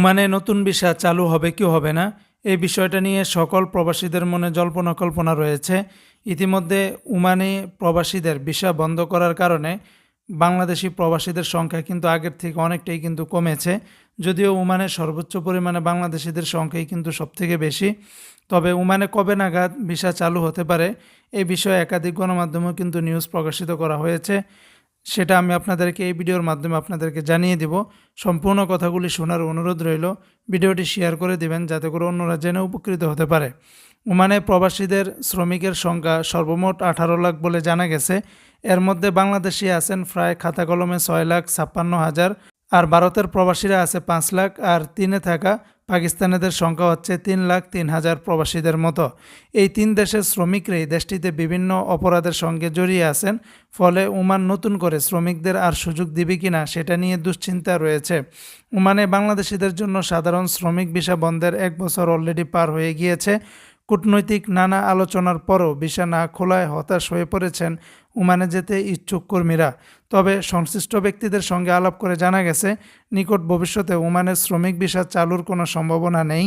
ওমানে নতুন ভিসা চালু হবে কি হবে না এই বিষয়টা নিয়ে সকল প্রবাসীদের মনে জল্পনা কল্পনা রয়েছে। ইতিমধ্যে ওমানে প্রবাসীদের ভিসা বন্ধ করার কারণে বাংলাদেশি প্রবাসীদের সংখ্যা কিন্তু আগের থেকে অনেকটাই কিন্তু কমেছে। যদিও ওমানে সর্বোচ্চ পরিমাণে বাংলাদেশিদের সংখ্যাই কিন্তু সবথেকে বেশি। তবে ওমানে কবে নাগাদ ভিসা চালু হতে পারে এই বিষয়ে একাধিক গণমাধ্যমেও কিন্তু নিউজ প্রকাশিত করা হয়েছে। সেটা আমি আপনাদেরকে এই ভিডিওর মাধ্যমে আপনাদেরকে জানিয়ে দিব। সম্পূর্ণ কথাগুলি শোনার অনুরোধ রইল। ভিডিওটি শেয়ার করে দিবেন যাতে করে অন্যরা জেনে উপকৃত হতে পারে। ওমানে প্রবাসীদের শ্রমিকের সংখ্যা সর্বমোট আঠারো লাখ বলে জানা গেছে। এর মধ্যে বাংলাদেশি আছেন প্রায় খাতা কলমে ছয় লাখ ছাপ্পান্ন হাজার। আর ভারতের প্রবাসীরা আছে পাঁচ লাখ, আর তিনে থাকা পাকিস্তানিদের সংখ্যা হচ্ছে তিন লাখ তিন হাজার প্রবাসীদের মতো। এই তিন দেশের শ্রমিকরাই দেশটিতে বিভিন্ন অপরাধের সঙ্গে জড়িয়ে আছেন, ফলে ওমান নতুন করে শ্রমিকদের আর সুযোগ দিবে কিনা সেটা নিয়ে দুশ্চিন্তা রয়েছে। ওমানে বাংলাদেশিদের জন্য সাধারণ শ্রমিক ভিসা বন্ধের এক বছর অলরেডি পার হয়ে গিয়েছে। কূটনৈতিক নানা আলোচনার পরও বিছানা খোলায় হতাশ হয়ে পড়েছেন উমানে যেতে ইচ্ছুক কর্মীরা। তবে সংশ্লিষ্ট ব্যক্তিদের সঙ্গে আলাপ করে জানা গেছে, নিকট ভবিষ্যতে উমানের শ্রমিক ভিসা চালুর কোনো সম্ভাবনা নেই।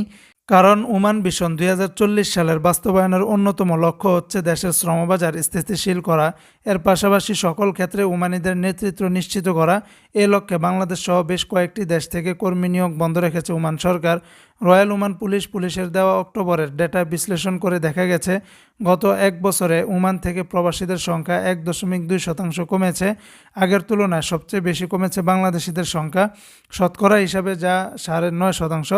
কারণ ওমান ভিশন দুই সালের বাস্তবায়নের অন্যতম লক্ষ্য হচ্ছে দেশের শ্রমবাজার স্থিতিশীল করা। এর পাশাপাশি সকল ক্ষেত্রে ওমানিদের নেতৃত্ব নিশ্চিত করা। এ লক্ষ্যে বাংলাদেশ সহ বেশ কয়েকটি দেশ থেকে কর্মী নিয়োগ বন্ধ রেখেছে ওমান সরকার। রয়্যাল ওমান পুলিশ পুলিশের দেওয়া অক্টোবরের ডেটা বিশ্লেষণ করে দেখা গেছে, গত এক বছরে ওমান থেকে প্রবাসীদের সংখ্যা এক দশমিক দুই শতাংশ কমেছে। আগের তুলনায় সবচেয়ে বেশি কমেছে বাংলাদেশিদের সংখ্যা শতকরা হিসাবে যা সাড়ে নয় শতাংশ।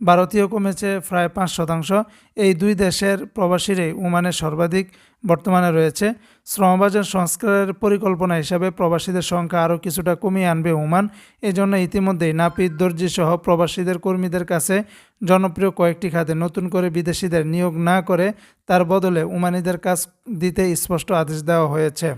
ভারতীয় কমেছে প্রায় পাঁচ শতাংশ। এই দুই দেশের প্রবাসীরাই ওমানে সর্বাধিক বর্তমানে রয়েছে। শ্রমবাজার সংস্কারের পরিকল্পনা হিসাবে প্রবাসীদের সংখ্যা আরও কিছুটা কমিয়ে আনবে ওমান এজন্য ইতিমধ্যেই নাপিত দর্জি সহ প্রবাসীদের কর্মীদের কাছে জনপ্রিয় কয়েকটি খাতে নতুন করে বিদেশিদের নিয়োগ না করে তার বদলে ওমানিদের কাজ দিতে স্পষ্ট আদেশ দেওয়া হয়েছে।